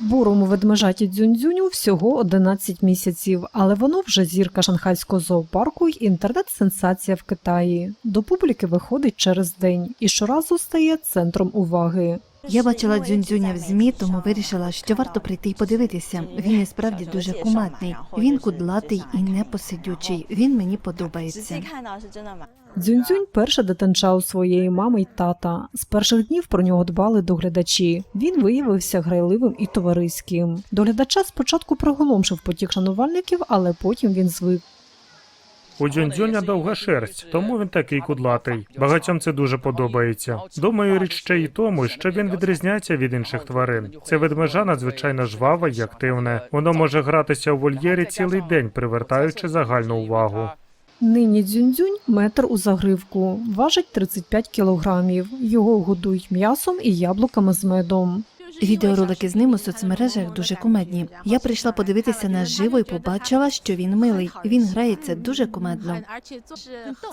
Бурому ведмежаті дзюнь-дзюню всього 11 місяців, але воно вже зірка шанхайського зоопарку й інтернет-сенсація в Китаї. До публіки виходить через день і щоразу стає центром уваги. Я бачила дзюндзюня в змі, тому вирішила, що варто прийти і подивитися. Він і справді дуже куматний. Він кудлатий і непосидючий. Він мені подобається. Дзюньцюнь перша дитинча у своєї мами й тата. З перших днів про нього дбали доглядачі. Він виявився грайливим і товариським. Доглядача спочатку приголомшив потік шанувальників, але потім він звик. У дзюнь-дзюня довга шерсть, тому він такий кудлатий. Багатьом це дуже подобається. Думаю, річ ще й тому, що він відрізняється від інших тварин. Це ведмежа надзвичайно жваве і активне. Воно може гратися у вольєрі цілий день, привертаючи загальну увагу. Нині дзюнь-дзюнь – метр у загривку, важить 35 кілограмів. Його годують м'ясом і яблуками з медом. Відеоролики з ним у соцмережах дуже кумедні. Я прийшла подивитися на живо і побачила, що він милий. Він грається дуже кумедно.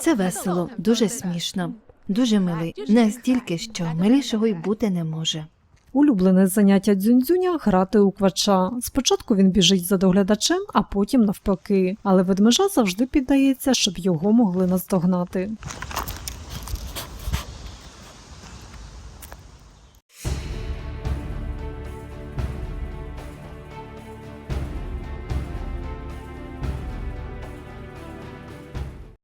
Це весело, дуже смішно, дуже милий. Настільки, що милішого й бути не може. Улюблене заняття дзюнь-дзюня – грати у квача. Спочатку він біжить за доглядачем, а потім навпаки. Але ведмежа завжди піддається, щоб його могли наздогнати.